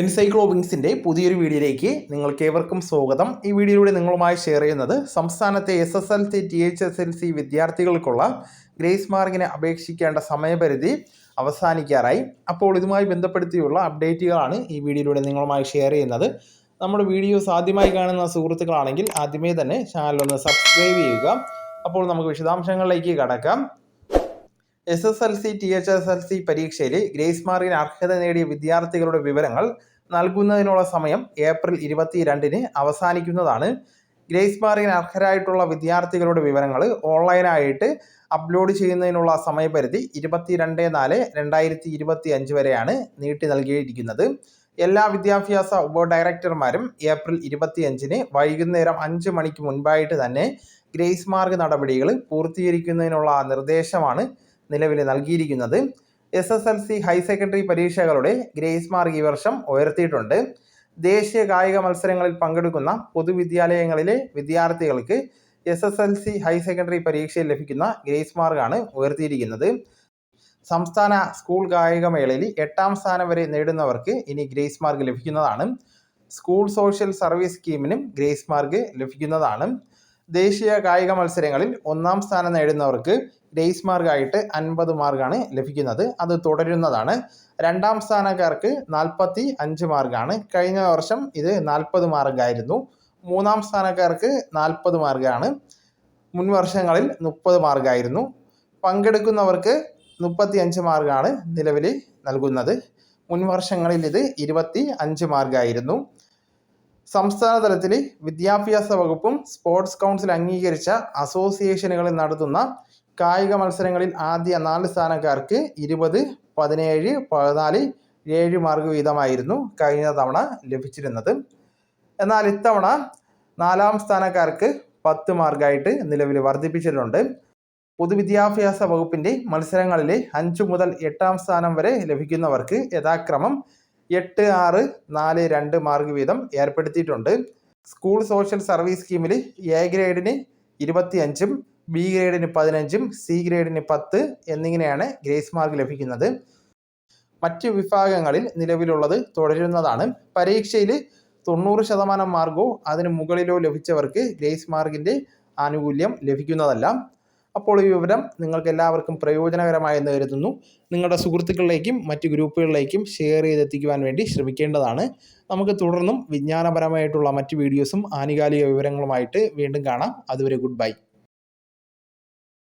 എൻസൈക്ലോവിങ്സിന്റെ പുതിയൊരു വീഡിയോയിലേക്ക് നിങ്ങൾക്ക് ഏവർക്കും സ്വാഗതം. ഈ വീഡിയോയിലൂടെ നിങ്ങളുമായി ഷെയർ ചെയ്യുന്നത് സംസ്ഥാനത്തെ S S L C T H S L C വിദ്യാർത്ഥികൾക്കുള്ള ഗ്രേസ് മാർഗിനെ അപേക്ഷിക്കേണ്ട സമയപരിധി അവസാനിക്കാറായി. അപ്പോൾ ഇതുമായി ബന്ധപ്പെടുത്തിയുള്ള അപ്ഡേറ്റുകളാണ് ഈ വീഡിയോയിലൂടെ നിങ്ങളുമായി ഷെയർ ചെയ്യുന്നത്. നമ്മുടെ വീഡിയോസ് ആദ്യമായി കാണുന്ന സുഹൃത്തുക്കളാണെങ്കിൽ ആദ്യമേ തന്നെ ചാനൽ ഒന്ന് സബ്സ്ക്രൈബ് ചെയ്യുക. അപ്പോൾ നമുക്ക് വിശദാംശങ്ങളിലേക്ക് കടക്കാം. S S L C T H S L C പരീക്ഷയിൽ ഗ്രേസ് മാർക്കിന് അർഹത നേടിയ വിദ്യാർത്ഥികളുടെ വിവരങ്ങൾ നൽകുന്നതിനുള്ള സമയം ഏപ്രിൽ ഇരുപത്തിരണ്ടിന് അവസാനിക്കുന്നതാണ്. ഗ്രേസ് മാർക്കിന് അർഹരായിട്ടുള്ള വിദ്യാർത്ഥികളുടെ വിവരങ്ങൾ ഓൺലൈനായിട്ട് അപ്ലോഡ് ചെയ്യുന്നതിനുള്ള സമയപരിധി ഇരുപത്തിരണ്ട് നാല് രണ്ടായിരത്തി ഇരുപത്തി അഞ്ച് വരെയാണ് നീട്ടി നൽകിയിരിക്കുന്നത്. എല്ലാ വിദ്യാഭ്യാസ ഉപ ഡയറക്ടർമാരും ഏപ്രിൽ ഇരുപത്തിയഞ്ചിന് വൈകുന്നേരം അഞ്ച് മണിക്ക് മുൻപായിട്ട് തന്നെ ഗ്രേസ് മാർക്ക് നടപടികൾ പൂർത്തീകരിക്കുന്നതിനുള്ള നിർദ്ദേശമാണ് നിലവിൽ നൽകിയിരിക്കുന്നത്. S S L C higher secondary പരീക്ഷകളുടെ ഗ്രേസ് മാർക്ക് ഈ വർഷം ഉയർത്തിയിട്ടുണ്ട്. ദേശീയ കായിക മത്സരങ്ങളിൽ പങ്കെടുക്കുന്ന പൊതുവിദ്യാലയങ്ങളിലെ വിദ്യാർത്ഥികൾക്ക് S S L C higher secondary പരീക്ഷയിൽ ലഭിക്കുന്ന ഗ്രേസ് മാർക്കാണ് ഉയർത്തിയിരിക്കുന്നത്. സംസ്ഥാന സ്കൂൾ കായികമേളയിൽ എട്ടാം സ്ഥാനം വരെ നേടുന്നവർക്ക് ഇനി ഗ്രേസ് മാർക്ക് ലഭിക്കുന്നതാണ്. സ്കൂൾ സോഷ്യൽ സർവീസ് സ്കീമിനും ഗ്രേസ് മാർക്ക് ലഭിക്കുന്നതാണ്. ദേശീയ കായിക മത്സരങ്ങളിൽ ഒന്നാം സ്ഥാനം നേടുന്നവർക്ക് ഗ്രേസ് മാർക്കായിട്ട് അൻപത് മാർക്കാണ് ലഭിക്കുന്നത്. അത് തുടരുന്നതാണ്. രണ്ടാം സ്ഥാനക്കാർക്ക് നാൽപ്പത്തി അഞ്ച് മാർക്കാണ് കഴിഞ്ഞ വർഷം ഇത് നാൽപ്പത് മാർക്കായിരുന്നു മൂന്നാം സ്ഥാനക്കാർക്ക് നാൽപ്പത് മാർക്കാണ് മുൻ വർഷങ്ങളിൽ മുപ്പത് മാർക്കായിരുന്നു പങ്കെടുക്കുന്നവർക്ക് മുപ്പത്തി അഞ്ച് മാർക്കാണ് നിലവിൽ നൽകുന്നത്. മുൻ വർഷങ്ങളിൽ ഇത് ഇരുപത്തി അഞ്ച് മാർക്കായിരുന്നു സംസ്ഥാന തലത്തിൽ വിദ്യാഭ്യാസ വകുപ്പും സ്പോർട്സ് കൗൺസിൽ അംഗീകരിച്ച അസോസിയേഷനുകളിൽ നടത്തുന്ന കായിക മത്സരങ്ങളിൽ ആദ്യ നാല് സ്ഥാനക്കാർക്ക് ഇരുപത് പതിനേഴ് പതിനാല് ഏഴ് മാർക്ക് വീതമായിരുന്നു കഴിഞ്ഞ തവണ ലഭിച്ചിരുന്നത്. എന്നാൽ ഇത്തവണ നാലാം സ്ഥാനക്കാർക്ക് പത്ത് മാർക്കായിട്ട് നിലവിൽ വർദ്ധിപ്പിച്ചിട്ടുണ്ട്. പൊതുവിദ്യാഭ്യാസ വകുപ്പിന്റെ മത്സരങ്ങളിൽ അഞ്ചു മുതൽ എട്ടാം സ്ഥാനം വരെ ലഭിക്കുന്നവർക്ക് യഥാക്രമം എട്ട് ആറ് നാല് രണ്ട് മാർക്ക് വീതം ഏർപ്പെടുത്തിയിട്ടുണ്ട്. സ്കൂൾ സോഷ്യൽ സർവീസ് സ്കീമിൽ എ ഗ്രേഡിന് ഇരുപത്തിയഞ്ചും ബി ഗ്രേഡിന് പതിനഞ്ചും സി ഗ്രേഡിന് പത്ത് എന്നിങ്ങനെയാണ് ഗ്രേസ് മാർക്ക് ലഭിക്കുന്നത്. മറ്റ് വിഭാഗങ്ങളിൽ നിലവിലുള്ളത് തുടരുന്നതാണ്. പരീക്ഷയിൽ തൊണ്ണൂറ് ശതമാനം മാർക്കോ അതിന് മുകളിലോ ലഭിച്ചവർക്ക് ഗ്രേസ് മാർക്കിന്റെ ആനുകൂല്യം ലഭിക്കുന്നതല്ല. അപ്പോൾ ഈ വിവരം നിങ്ങൾക്ക് എല്ലാവർക്കും പ്രയോജനകരമായെന്ന് കരുതുന്നു. നിങ്ങളുടെ സുഹൃത്തുക്കളിലേക്കും മറ്റ് ഗ്രൂപ്പുകളിലേക്കും ഷെയർ ചെയ്തെത്തിക്കുവാൻ വേണ്ടി ശ്രമിക്കേണ്ടതാണ്. നമുക്ക് തുടർന്നും വിജ്ഞാനപരമായിട്ടുള്ള മറ്റ് വീഡിയോസും ആനുകാലിക വിവരങ്ങളുമായിട്ട് വീണ്ടും കാണാം. അതുവരെ ഗുഡ് ബൈ